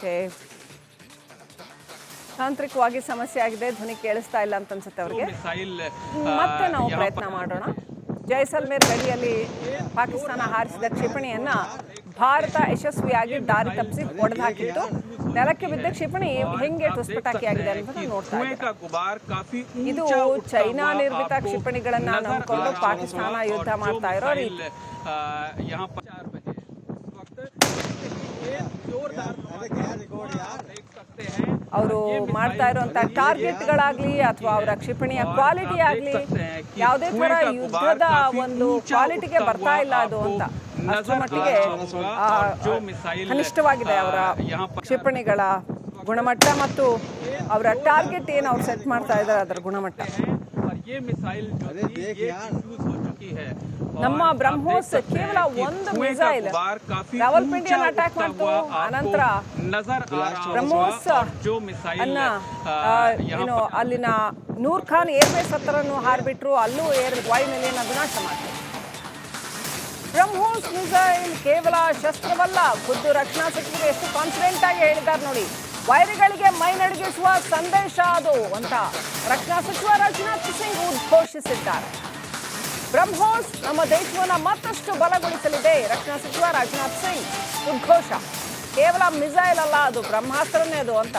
Okay ತಾಂತ್ರಿಕವಾಗಿ ಸಮಸ್ಯೆ ಆಗಿದೆ ಧ್ವನಿ ಕೇಳಿಸ್ತಾ ಇಲ್ಲ ಅಂತ ಅನ್ಸುತ್ತೆ ಅವರಿಗೆ ಮತ್ತೆ ನಾವು ಪ್ರಯತ್ನ ಮಾಡೋಣ. ಜೈಸಲ್ಮೇರ್ ಗಡಿಯಲ್ಲಿ ಪಾಕಿಸ್ತಾನ ಹಾರಿಸಿದ ಕ್ಷಿಪಣಿಯನ್ನ ಭಾರತ ಯಶಸ್ವಿಯಾಗಿ ದಾರಿ ತಪ್ಪಿಸಿ ಹೊಡೆದಾಕಿತ್ತು ನೆಲಕ್ಕೆ ಬಿದ್ದ ಕ್ಷಿಪಣಿ ಹೆಂಗೆ ತುಸ್ಪಟಾಕಿ ಆಗಿದೆ ನೋಡ್ತಾ ಇದು ಚೈನಾ ನಿರ್ಮಿತ ಕ್ಷಿಪಣಿಗಳನ್ನ ನಂಬಿಕೊಂಡು ಪಾಕಿಸ್ತಾನ ಯುದ್ಧ ಮಾಡ್ತಾ ಇರೋ ರೀತಿ. ಅವರು ಮಾಡ್ತಾ ಇರುವಂತ ಟಾರ್ಗೆಟ್ಗಳಾಗ್ಲಿ ಅಥವಾ ಅವರ ಕ್ಷಿಪಣಿಯ ಕ್ವಾಲಿಟಿ ಆಗ್ಲಿ, ಯಾವುದೇ ತರ ಯುದ್ಧದ ಒಂದು ಕ್ವಾಲಿಟಿಗೆ ಬರ್ತಾ ಇಲ್ಲ ಅದು ಅಂತ. ಅಷ್ಟರ ಮಟ್ಟಿಗೆ ಕನಿಷ್ಠವಾಗಿದೆ ಅವರ ಕ್ಷಿಪಣಿಗಳ ಗುಣಮಟ್ಟ ಮತ್ತು ಅವರ ಟಾರ್ಗೆಟ್ ಏನು ಅವ್ರು ಸೆಟ್ ಮಾಡ್ತಾ ಇದ್ದಾರೆ ಅದರ ಗುಣಮಟ್ಟ. ये मिसाइल जो थी ये यूज हो चुकी है ನಮ್ಮ ಬ್ರಹ್ಮೋಸ್ ಕೇವಲ ಒಂದು ಮಿಸೈಲ್ ರಾವಲ್ಪಿಂಡಿಯನ್ನು ಅಟ್ಯಾಕ್ ಮಾಡ್ತು ಆನಂತರ ನಜರ್ ಬ್ರಹ್ಮೋಸ್ जो मिसाइल ಅನ್ನ ಆ, ಏನು ಅಲ್ಲಿನ ನೂರ್ ಖಾನ್ ಏರ್ಬೇಸ್ ಹತ್ರನೂ ಹಾರ್ಬಿಟ್ರು ಅಲ್ಲೂ ಏರ್ ವಾಯುನೆಲೆಯನ್ನು ವಿನಾಶ ಮಾಡಿದ್ರು ಬ್ರಹ್ಮೋಸ್ ಮಿಸೈಲ್ ಕೇವಲ ಶಸ್ತ್ರವಲ್ಲ ಖುದ್ದು ರಕ್ಷಣಾ ಸಚಿವರು ಎಷ್ಟು ಕಾನ್ಫಿಡೆಂಟ್ ಆಗಿ ಹೇಳಿದ್ದಾರೆ ನೋಡಿ ವೈರಿಗಳಿಗೆ ಮೈ ನಡುಗಿಸುವ ಸಂದೇಶ ಅದು ಅಂತ ರಕ್ಷಣಾ ಸಚಿವ ರಾಜನಾಥ್ ಸಿಂಗ್ ಉದ್ಘೋಷಿಸಿದ್ದಾರೆ. ಬ್ರಹ್ಮೋಸ್ ನಮ್ಮ ದೇಶವನ್ನು ಮತ್ತಷ್ಟು ಬಲಗೊಳಿಸಲಿದೆ, ರಕ್ಷಣಾ ಸಚಿವ ರಾಜನಾಥ್ ಸಿಂಗ್ ಉದ್ಘೋಷ. ಕೇವಲ ಮಿಸೈಲ್ ಅಲ್ಲ, ಅದು ಬ್ರಹ್ಮಾಸ್ತ್ರನೇ ಅದು ಅಂತ.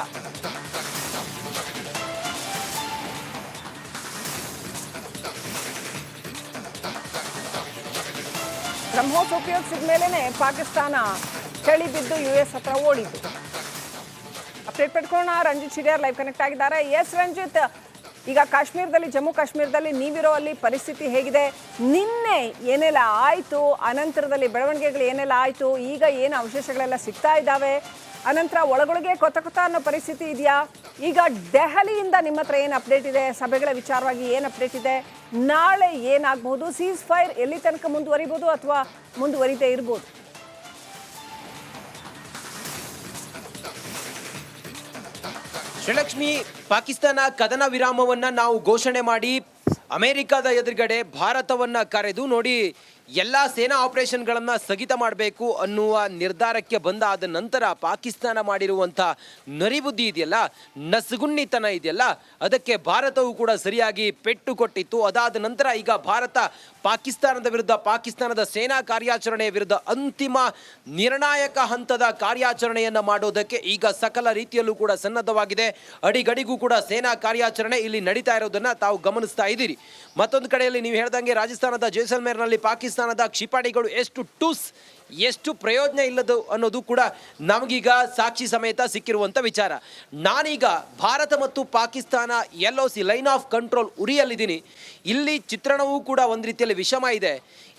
ಬ್ರಹ್ಮೋಸ್ ಉಪಯೋಗಿಸಿದ ಮೇಲೆನೆ ಪಾಕಿಸ್ತಾನ ಚಳಿ ಬಿದ್ದು ಯು ಎಸ್ ಹತ್ರ ಓಡಿತು ಅಪ್ಡೇಟ್ ಪಡ್ಕೊಳ್ಳೋಣ. ರಂಜಿತ್ ಶಿಡಿಯಾರ್ ಲೈವ್ ಕನೆಕ್ಟ್ ಆಗಿದ್ದಾರೆ. ಎಸ್ ರಂಜಿತ್. ಈಗ ಕಾಶ್ಮೀರದಲ್ಲಿ, ಜಮ್ಮು ಕಾಶ್ಮೀರದಲ್ಲಿ ನೀವಿರೋ ಅಲ್ಲಿ ಪರಿಸ್ಥಿತಿ ಹೇಗಿದೆ? ನಿನ್ನೆ ಏನೆಲ್ಲ ಆಯಿತು? ಅನಂತರದಲ್ಲಿ ಬೆಳವಣಿಗೆಗಳು ಏನೆಲ್ಲ ಆಯಿತು? ಈಗ ಏನು ಅವಶೇಷಗಳೆಲ್ಲ ಸಿಗ್ತಾ ಇದ್ದಾವೆ? ಅನಂತರ ಒಳಗೊಳಗೆ ಕೊತ ಕೊತ ಅನ್ನೋ ಪರಿಸ್ಥಿತಿ ಇದೆಯಾ? ಈಗ ದೆಹಲಿಯಿಂದ ನಿಮ್ಮ ಹತ್ರ ಏನು ಅಪ್ಡೇಟ್ ಇದೆ? ಸಭೆಗಳ ವಿಚಾರವಾಗಿ ಏನು ಅಪ್ಡೇಟ್ ಇದೆ? ನಾಳೆ ಏನಾಗಬಹುದು? ಸೀಸ್ ಫೈರ್ ಎಲ್ಲಿ ತನಕ ಮುಂದುವರಿಬೋದು ಅಥವಾ ಮುಂದುವರಿದೇ ಇರ್ಬೋದು? ಶ್ರೀಲಕ್ಷ್ಮಿ ಪಾಕಿಸ್ತಾನ ಕದನ ವಿರಾಮವನ್ನ ನಾವು ಘೋಷಣೆ ಮಾಡಿ ಅಮೆರಿಕದ ಎದುರುಗಡೆ ಭಾರತವನ್ನ ಕರೆದು ನೋಡಿ ಎಲ್ಲ ಸೇನಾ ಆಪರೇಷನ್ಗಳನ್ನು ಸ್ಥಗಿತ ಮಾಡಬೇಕು ಅನ್ನುವ ನಿರ್ಧಾರಕ್ಕೆ ಬಂದಾದ ನಂತರ ಪಾಕಿಸ್ತಾನ ಮಾಡಿರುವಂಥ ನರಿಬುದ್ಧಿ ಇದೆಯಲ್ಲ, ನಸುಗುಣ್ಣಿತನ ಇದೆಯಲ್ಲ, ಅದಕ್ಕೆ ಭಾರತವು ಕೂಡ ಸರಿಯಾಗಿ ಪೆಟ್ಟು ಕೊಟ್ಟಿತ್ತು. ಅದಾದ ನಂತರ ಈಗ ಭಾರತ ಪಾಕಿಸ್ತಾನದ ವಿರುದ್ಧ, ಪಾಕಿಸ್ತಾನದ ಸೇನಾ ಕಾರ್ಯಾಚರಣೆಯ ವಿರುದ್ಧ ಅಂತಿಮ ನಿರ್ಣಾಯಕ ಹಂತದ ಕಾರ್ಯಾಚರಣೆಯನ್ನು ಮಾಡೋದಕ್ಕೆ ಈಗ ಸಕಲ ರೀತಿಯಲ್ಲೂ ಕೂಡ ಸನ್ನದ್ಧವಾಗಿದೆ. ಅಡಿಗಡಿಗೂ ಕೂಡ ಸೇನಾ ಕಾರ್ಯಾಚರಣೆ ಇಲ್ಲಿ ನಡೀತಾ ಇರೋದನ್ನು ತಾವು ಗಮನಿಸ್ತಾ ಇದ್ದೀರಿ. ಮತ್ತೊಂದು ಕಡೆಯಲ್ಲಿ ನೀವು ಹೇಳ್ದಂಗೆ ರಾಜಸ್ಥಾನದ ಜೈಸಲ್ಮೇರ್ನಲ್ಲಿ ಪಾಕಿಸ್ತಾನದ ಕ್ಷಿಪಣಿಗಳು ಎಷ್ಟು ಟೂಸ್ ಎಷ್ಟು ಪ್ರಯೋಜನ ಇಲ್ಲದು ಅನ್ನೋದು ಕೂಡ ನಮಗೀಗ ಸಾಕ್ಷಿ ಸಮೇತ ಸಿಕ್ಕಿರುವಂಥ ವಿಚಾರ. ನಾನೀಗ ಭಾರತ ಮತ್ತು Pakistan L O C line of control ಉರಿಯಲ್ಲಿದ್ದೀನಿ. ಇಲ್ಲಿ ಚಿತ್ರಣವೂ ಕೂಡ ಒಂದು ರೀತಿಯಲ್ಲಿ ವಿಷಮ ಇದೆ.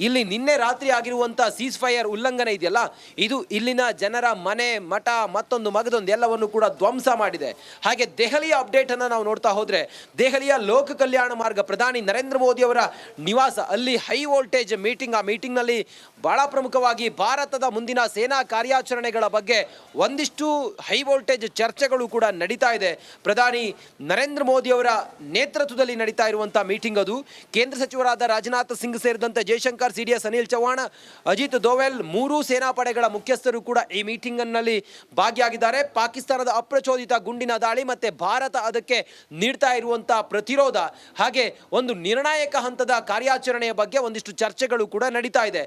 ಇಲ್ಲಿ ನಿನ್ನೆ ರಾತ್ರಿ ಆಗಿರುವಂಥ ಸೀಸ್ ಫೈರ್ ಉಲ್ಲಂಘನೆ ಇದೆಯಲ್ಲ, ಇದು ಇಲ್ಲಿನ ಜನರ ಮನೆ, ಮಠ, ಮತ್ತೊಂದು ಮಗದೊಂದು ಎಲ್ಲವನ್ನು ಕೂಡ ಧ್ವಂಸ ಮಾಡಿದೆ. ಹಾಗೆ ದೆಹಲಿಯ ಅಪ್ಡೇಟನ್ನು ನಾವು ನೋಡ್ತಾ ಹೋದರೆ, ದೆಹಲಿಯ ಲೋಕ ಕಲ್ಯಾಣ ಮಾರ್ಗ ಪ್ರಧಾನಿ ನರೇಂದ್ರ ಮೋದಿಯವರ ನಿವಾಸ, ಅಲ್ಲಿ ಹೈ ವೋಲ್ಟೇಜ್ ಮೀಟಿಂಗ್ ಆ ಮೀಟಿಂಗ್ನಲ್ಲಿ ಬಹಳ ಪ್ರಮುಖವಾಗಿ ಭಾರತದ ಮುಂದಿನ ಸೇನಾ ಕಾರ್ಯಾಚರಣೆಗಳ ಬಗ್ಗೆ ಒಂದಿಷ್ಟು ಹೈ ವೋಲ್ಟೇಜ್ ಚರ್ಚೆಗಳು ಕೂಡ ನಡೀತಾ ಇದೆ. ಪ್ರಧಾನಿ ನರೇಂದ್ರ ಮೋದಿ ಅವರ ನೇತೃತ್ವದಲ್ಲಿ ನಡೀತಾ ಇರುವಂಥ ಮೀಟಿಂಗ್ ಅದು. ಕೇಂದ್ರ ಸಚಿವರಾದ ರಾಜನಾಥ್ ಸಿಂಗ್ ಸೇರಿದಂತೆ ಜಯಶಂಕರ್ ಸಿ ಅನಿಲ್ ಚೌಹಾಣ್, ಅಜಿತ್ ದೋವೆಲ್ ಮೂರೂ ಸೇನಾ ಪಡೆಗಳ ಮುಖ್ಯಸ್ಥರು ಕೂಡ ಈ ಮೀಟಿಂಗ್ನಲ್ಲಿ ಭಾಗಿಯಾಗಿದ್ದಾರೆ. ಪಾಕಿಸ್ತಾನದ ಅಪ್ರಚೋದಿತ ಗುಂಡಿನ ದಾಳಿ ಮತ್ತೆ ಭಾರತ ಅದಕ್ಕೆ ನೀಡ್ತಾ ಇರುವಂಥ ಪ್ರತಿರೋಧ, ಹಾಗೆ ಒಂದು ನಿರ್ಣಾಯಕ ಹಂತದ ಕಾರ್ಯಾಚರಣೆಯ ಬಗ್ಗೆ ಒಂದಿಷ್ಟು ಚರ್ಚೆಗಳು ಕೂಡ ನಡೀತಾ ಇದೆ.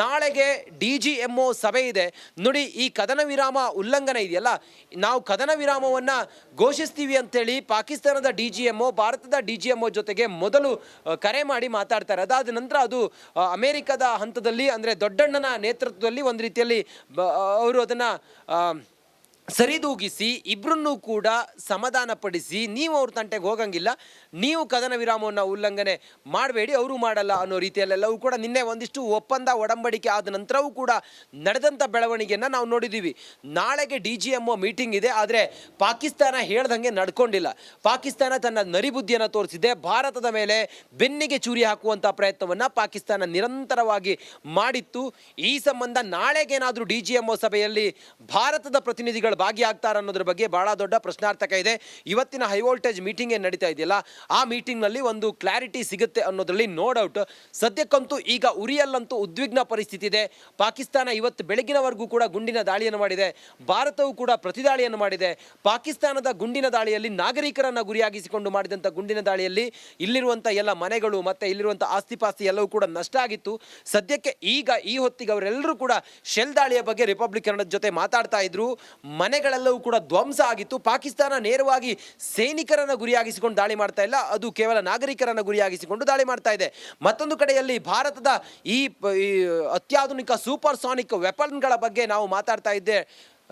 ನಾಳೆಗೆ ಡಿ ಜಿ ಎಂ ಒ ಸಭೆ ಇದೆ. ನೋಡಿ, ಈ ಕದನ ವಿರಾಮ ಉಲ್ಲಂಘನೆ ಇದೆಯಲ್ಲ? ನಾವು ಕದನ ವಿರಾಮವನ್ನು ಘೋಷಿಸ್ತೀವಿ ಅಂತೇಳಿ ಪಾಕಿಸ್ತಾನದ ಡಿ ಜಿ ಎಂ ಒ ಭಾರತದ ಡಿ ಜಿ ಎಂ ಒ ಜೊತೆಗೆ ಮೊದಲು ಕರೆ ಮಾಡಿ ಮಾತಾಡ್ತಾರೆ. ಅದಾದ ನಂತರ ಅದು ಅಮೇರಿಕದ ಹಂತದಲ್ಲಿ, ಅಂದರೆ ದೊಡ್ಡಣ್ಣನ ನೇತೃತ್ವದಲ್ಲಿ ಒಂದು ರೀತಿಯಲ್ಲಿ ಅವರು ಅದನ್ನ ಸರಿದೂಗಿಸಿ ಇಬ್ಬರನ್ನೂ ಕೂಡ ಸಮಾಧಾನಪಡಿಸಿ, ನೀವು ಅವ್ರ ತಂಟೆಗೆ ಹೋಗಂಗಿಲ್ಲ, ನೀವು ಕದನ ವಿರಾಮವನ್ನು ಉಲ್ಲಂಘನೆ ಮಾಡಬೇಡಿ, ಅವರು ಮಾಡಲ್ಲ ಅನ್ನೋ ರೀತಿಯಲ್ಲೆಲ್ಲವೂ ಕೂಡ ನಿನ್ನೆ ಒಂದಿಷ್ಟು ಒಪ್ಪಂದ, ಒಡಂಬಡಿಕೆ ಆದ ನಂತರವೂ ಕೂಡ ನಡೆದಂಥ ಬೆಳವಣಿಗೆಯನ್ನು ನಾವು ನೋಡಿದ್ದೀವಿ. ನಾಳೆಗೆ D G M O meeting ಇದೆ, ಆದರೆ ಪಾಕಿಸ್ತಾನ ಹೇಳ್ದಂಗೆ ನಡ್ಕೊಂಡಿಲ್ಲ. ಪಾಕಿಸ್ತಾನ ತನ್ನ ನರಿಬುದ್ಧಿಯನ್ನು ತೋರಿಸಿದೆ, ಭಾರತದ ಮೇಲೆ ಬೆನ್ನಿಗೆ ಚೂರಿ ಹಾಕುವಂಥ ಪ್ರಯತ್ನವನ್ನು ಪಾಕಿಸ್ತಾನ ನಿರಂತರವಾಗಿ ಮಾಡಿತ್ತು. ಈ ಸಂಬಂಧ ನಾಳೆಗೇನಾದರೂ ಡಿ ಜಿ ಎಂ ಒ ಸಭೆಯಲ್ಲಿ ಭಾರತದ ಪ್ರತಿನಿಧಿಗಳು ಭಾಗಿಯಾಗ್ತಾರ ಅನ್ನೋದ್ರ ಬಗ್ಗೆ ಬಹಳ ದೊಡ್ಡ ಪ್ರಶ್ನಾರ್ಥಕ ಇದೆ. ಇವತ್ತಿನ ಹೈ ವೋಲ್ಟೇಜ್ ಮೀಟಿಂಗ್ ಏನು ನಡೀತಾ ಇದೆಯಲ್ಲ, ಆ ಮೀಟಿಂಗ್ನಲ್ಲಿ ಒಂದು ಕ್ಲಾರಿಟಿ ಸಿಗುತ್ತೆ ಅನ್ನೋದ್ರಲ್ಲಿ ನೋ ಡೌಟ್ ಸದ್ಯಕ್ಕಂತೂ ಈಗ ಉರಿಯಲ್ಲಂತೂ ಉದ್ವಿಗ್ನ ಪರಿಸ್ಥಿತಿ ಇದೆ. ಪಾಕಿಸ್ತಾನ ಇವತ್ತು ಬೆಳಗಿನವರೆಗೂ ಕೂಡ ಗುಂಡಿನ ದಾಳಿಯನ್ನು ಮಾಡಿದೆ. ಭಾರತವು ಕೂಡ ಪ್ರತಿದಾಳಿಯನ್ನು ಮಾಡಿದೆ. ಪಾಕಿಸ್ತಾನದ ಗುಂಡಿನ ದಾಳಿಯಲ್ಲಿ ನಾಗರಿಕರನ್ನು ಗುರಿಯಾಗಿಸಿಕೊಂಡು ಮಾಡಿದಂಥ ಗುಂಡಿನ ದಾಳಿಯಲ್ಲಿ ಇಲ್ಲಿರುವಂಥ ಎಲ್ಲ ಮನೆಗಳು ಮತ್ತು ಇಲ್ಲಿರುವಂಥ ಆಸ್ತಿಪಾಸ್ತಿ ಎಲ್ಲವೂ ಕೂಡ ನಷ್ಟ ಆಗಿತ್ತು. ಸದ್ಯಕ್ಕೆ ಈಗ ಈ ಹೊತ್ತಿಗೆ ಅವರೆಲ್ಲರೂ ಕೂಡ ಶೆಲ್ ದಾಳಿಯ ಬಗ್ಗೆ ರಿಪಬ್ಲಿಕನ್ ಜೊತೆ ಮಾತಾಡ್ತಾ ಇದ್ರು. ಮನೆಗಳೆಲ್ಲವೂ ಕೂಡ ಧ್ವಂಸ ಆಗಿತ್ತು. ಪಾಕಿಸ್ತಾನ ನೇರವಾಗಿ ಸೈನಿಕರನ್ನು ಗುರಿಯಾಗಿಸಿಕೊಂಡು ದಾಳಿ ಮಾಡ್ತಾ ಇಲ್ಲ. ಅದು ಕೇವಲ ನಾಗರಿಕರನ್ನು ಗುರಿಯಾಗಿಸಿಕೊಂಡು ದಾಳಿ ಮಾಡ್ತಾ ಇದೆ. ಮತ್ತೊಂದು ಕಡೆಯಲ್ಲಿ ಭಾರತದ ಈ ಅತ್ಯಾಧುನಿಕ ಸೂಪರ್ ಸಾನಿಕ್ ವೆಪನ್ಗಳ ಬಗ್ಗೆ ನಾವು ಮಾತಾಡ್ತಾ ಇದ್ದೆ.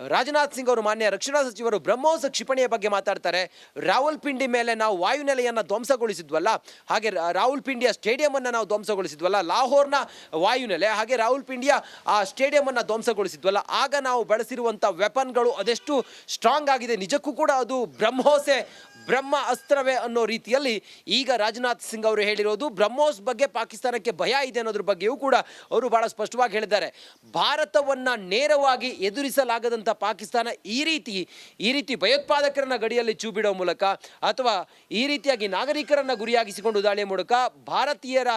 ರಾಜನಾಥ್ ಸಿಂಗ್ ಅವರು ಮಾನ್ಯ ರಕ್ಷಣಾ ಸಚಿವರು ಬ್ರಹ್ಮೋಸ್ ಕ್ಷಿಪಣಿಯ ಬಗ್ಗೆ ಮಾತಾಡ್ತಾರೆ. ರಾವಲ್ಪಿಂಡಿ ಮೇಲೆ ನಾವು ವಾಯುನೆಲೆಯನ್ನು ಧ್ವಂಸಗೊಳಿಸಿದ್ವಲ್ಲ, ಹಾಗೆ ರಾ- ಸ್ಟೇಡಿಯಂ ಸ್ಟೇಡಿಯಮನ್ನು ನಾವು ಧ್ವಂಸಗೊಳಿಸಿದ್ವಲ್ಲ, ಲಾಹೋರ್ನ ವಾಯುನೆಲೆ, ಹಾಗೆ ರಾವಲ್ಪಿಂಡಿಯ ಆ ಸ್ಟೇಡಿಯಮನ್ನು ಧ್ವಂಸಗೊಳಿಸಿದ್ವಲ್ಲ, ಆಗ ನಾವು ಬಳಸಿರುವಂಥ ವೆಪನ್ಗಳು ಅದೆಷ್ಟು ಸ್ಟ್ರಾಂಗ್ ಆಗಿದೆ. ನಿಜಕ್ಕೂ ಕೂಡ ಅದು ಬ್ರಹ್ಮೋಸೆ ಬ್ರಹ್ಮ ಅಸ್ತ್ರವೇ ಅನ್ನೋ ರೀತಿಯಲ್ಲಿ ಈಗ ರಾಜನಾಥ್ ಸಿಂಗ್ ಅವರು ಹೇಳಿರೋದು, ಬ್ರಹ್ಮೋಸ್ ಬಗ್ಗೆ ಪಾಕಿಸ್ತಾನಕ್ಕೆ ಭಯ ಇದೆ ಅನ್ನೋದ್ರ ಬಗ್ಗೆಯೂ ಕೂಡ ಅವರು ಬಹಳ ಸ್ಪಷ್ಟವಾಗಿ ಹೇಳಿದ್ದಾರೆ. ಭಾರತವನ್ನ ನೇರವಾಗಿ ಎದುರಿಸಲಾಗದಂಥ ಪಾಕಿಸ್ತಾನ ಈ ರೀತಿ ಈ ರೀತಿ ಭಯೋತ್ಪಾದಕರನ್ನ ಗಡಿಯಲ್ಲಿ ಚೂ ಬಿಡೋ ಮೂಲಕ ಅಥವಾ ಈ ರೀತಿಯಾಗಿ ನಾಗರಿಕರನ್ನ ಗುರಿಯಾಗಿಸಿಕೊಂಡು ದಾಳಿಯ ಮೂಲಕ ಭಾರತೀಯರ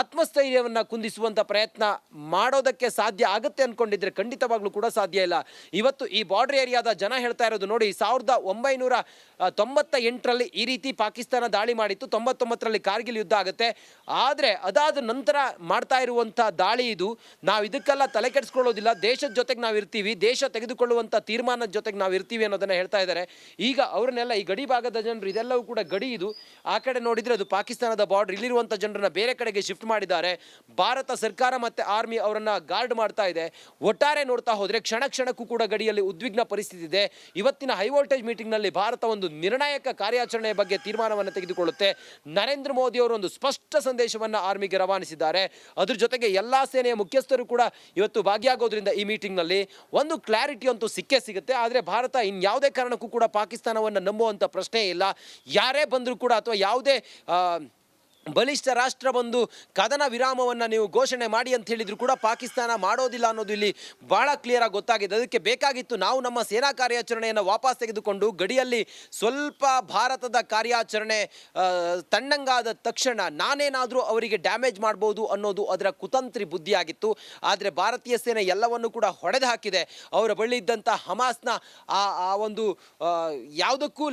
ಆತ್ಮಸ್ಥೈರ್ಯವನ್ನ ಕುಂದಿಸುವಂತ ಪ್ರಯತ್ನ ಮಾಡೋದಕ್ಕೆ ಸಾಧ್ಯ ಆಗುತ್ತೆ ಅನ್ಕೊಂಡಿದ್ರೆ ಖಂಡಿತವಾಗ್ಲೂ ಕೂಡ ಸಾಧ್ಯ ಇಲ್ಲ. ಇವತ್ತು ಈ ಬಾರ್ಡರ್ ಏರಿಯಾದ ಜನ ಹೇಳ್ತಾ ಇರೋದು ನೋಡಿ, ಸಾವಿರದ ಒಂಬೈನೂರ ತೊಂಬತ್ತ ಎಂಟರಲ್ಲಿ ಈ ರೀತಿ ಪಾಕಿಸ್ತಾನ ದಾಳಿ ಮಾಡಿತ್ತು. ತೊಂಬತ್ತೊಂಬತ್ತರಲ್ಲಿ ಕಾರ್ಗಿಲ್ ಯುದ್ಧ ಆಗುತ್ತೆ. ಆದರೆ ಅದಾದ ನಂತರ ಮಾಡ್ತಾ ಇರುವಂಥ ದಾಳಿ ಇದು. ನಾವು ಇದಕ್ಕೆಲ್ಲ ತಲೆ ಕೆಡಿಸ್ಕೊಳ್ಳೋದಿಲ್ಲ. ದೇಶದ ಜೊತೆಗೆ ನಾವು ಇರ್ತೀವಿ. ದೇಶ ತೆಗೆದುಕೊಳ್ಳುವಂಥ ತೀರ್ಮಾನದ ಜೊತೆಗೆ ನಾವು ಇರ್ತೀವಿ ಅನ್ನೋದನ್ನು ಹೇಳ್ತಾ ಇದ್ದಾರೆ ಈಗ ಅವ್ರನ್ನೆಲ್ಲ ಈ ಗಡಿ ಭಾಗದ ಜನರು, ಇದೆಲ್ಲವೂ ಕೂಡ ಗಡಿ ಇದು. ಆ ಕಡೆ ನೋಡಿದರೆ ಅದು ಪಾಕಿಸ್ತಾನದ ಬಾರ್ಡರ್ ಇಲ್ಲಿರುವಂಥ ಜನರನ್ನ ಬೇರೆ ಕಡೆಗೆ ಶಿಫ್ಟ್ ಮಾಡಿದ್ದಾರೆ. ಭಾರತ ಸರ್ಕಾರ ಮತ್ತು ಆರ್ಮಿ ಅವರನ್ನು ಗಾರ್ಡ್ ಮಾಡ್ತಾ ಇದೆ. ಒಟ್ಟಾರೆ ನೋಡ್ತಾ ಹೋದರೆ ಕ್ಷಣ ಕ್ಷಣಕ್ಕೂ ಕೂಡ ಗಡಿಯಲ್ಲಿ ಉದ್ವಿಗ್ನ ಪರಿಸ್ಥಿತಿ ಇದೆ. ಇವತ್ತಿನ ಹೈ ವೋಲ್ಟೇಜ್ ಮೀಟಿಂಗ್ನಲ್ಲಿ ಭಾರತ ಒಂದು ನಿರ್ಣಾಯಕ ಕಾರ್ಯಾಚರಣೆಯ ಬಗ್ಗೆ ತೀರ್ಮಾನವನ್ನು ತೆಗೆದುಕೊಳ್ಳುತ್ತೆ. ನರೇಂದ್ರ ಮೋದಿ ಅವರು ಒಂದು ಸ್ಪಷ್ಟ ಸಂದೇಶವನ್ನು ಆರ್ಮಿಗೆ ರವಾನಿಸಿದ್ದಾರೆ. ಅದ್ರ ಜೊತೆಗೆ ಎಲ್ಲ ಸೇನೆಯ ಮುಖ್ಯಸ್ಥರು ಕೂಡ ಇವತ್ತು ಭಾಗಿಯಾಗೋದ್ರಿಂದ ಈ ಮೀಟಿಂಗ್ನಲ್ಲಿ ಒಂದು ಕ್ಲಾರಿಟಿ ಅಂತೂ ಸಿಕ್ಕೇ ಸಿಗುತ್ತೆ. ಆದರೆ ಭಾರತ ಇನ್ಯಾವುದೇ ಕಾರಣಕ್ಕೂ ಕೂಡ ಪಾಕಿಸ್ತಾನವನ್ನು ನಂಬುವಂಥ ಪ್ರಶ್ನೆ ಇಲ್ಲ. ಯಾರೇ ಬಂದರೂ ಕೂಡ ಅಥವಾ ಯಾವುದೇ ಬಲಿಷ್ಠ ರಾಷ್ಟ್ರ ಬಂದು ಕದನ ವಿರಾಮವನ್ನು ನೀವು ಘೋಷಣೆ ಮಾಡಿ ಅಂತ ಹೇಳಿದ್ರು ಕೂಡ ಪಾಕಿಸ್ತಾನ ಮಾಡೋದಿಲ್ಲ ಅನ್ನೋದು ಇಲ್ಲಿ ಬಹಳ ಕ್ಲಿಯರ್ ಆಗಿ ಗೊತ್ತಾಗಿದೆ. ಅದಕ್ಕೆ ಬೇಕಾಗಿತ್ತು ನಾವು ನಮ್ಮ ಸೇನಾ ಕಾರ್ಯಾಚರಣೆಯನ್ನು ವಾಪಸ್ ತೆಗೆದುಕೊಂಡು ಗಡಿಯಲ್ಲಿ ಸ್ವಲ್ಪ ಭಾರತದ ಕಾರ್ಯಾಚರಣೆ ತಣ್ಣಂಗಾದ ತಕ್ಷಣ ನಾನೇನಾದರೂ ಅವರಿಗೆ ಡ್ಯಾಮೇಜ್ ಮಾಡ್ಬೋದು ಅನ್ನೋದು ಅದರ ಕುತಂತ್ರಿ ಬುದ್ಧಿಯಾಗಿತ್ತು. ಆದರೆ ಭಾರತೀಯ ಸೇನೆ ಎಲ್ಲವನ್ನು ಕೂಡ ಹೊಡೆದು ಹಾಕಿದೆ ಅವರ ಬಳಿ ಇದ್ದಂಥ ಹಮಾಸ್ನ ಆ ಒಂದು ಯಾವುದಕ್ಕೂ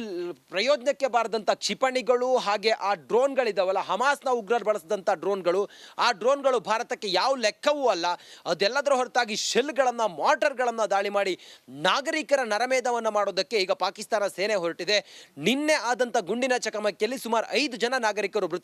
ಪ್ರಯೋಜನಕ್ಕೆ ಬಾರದಂಥ ಕ್ಷಿಪಣಿಗಳು ಹಾಗೆ ಆ ಡ್ರೋನ್ಗಳಿದಾವಲ್ಲ ಹಮಾಸ್ನ ಉಗ್ರರು ಬಳಸಿದಂಥ ಡ್ರೋನ್ಗಳು, ಆ ಡ್ರೋನ್ಗಳು ಭಾರತಕ್ಕೆ ಯಾವ ಲೆಕ್ಕವೂ ಅಲ್ಲ. ಅದೆಲ್ಲದರ ಹೊರತಾಗಿ ಶೆಲ್ಗಳನ್ನು, ಮಾರ್ಟರ್ಗಳನ್ನು ದಾಳಿ ಮಾಡಿ ನಾಗರಿಕರ ನರಮೇಧವನ್ನು ಮಾಡೋದಕ್ಕೆ ಈಗ ಪಾಕಿಸ್ತಾನ ಸೇನೆ ಹೊರಟಿದೆ. ನಿನ್ನೆ ಆದಂಥ ಗುಂಡಿನ ಚಕಮಕಿಯಲ್ಲಿ ಸುಮಾರು ಐದು ಜನ ನಾಗರಿಕರು ಮೃತ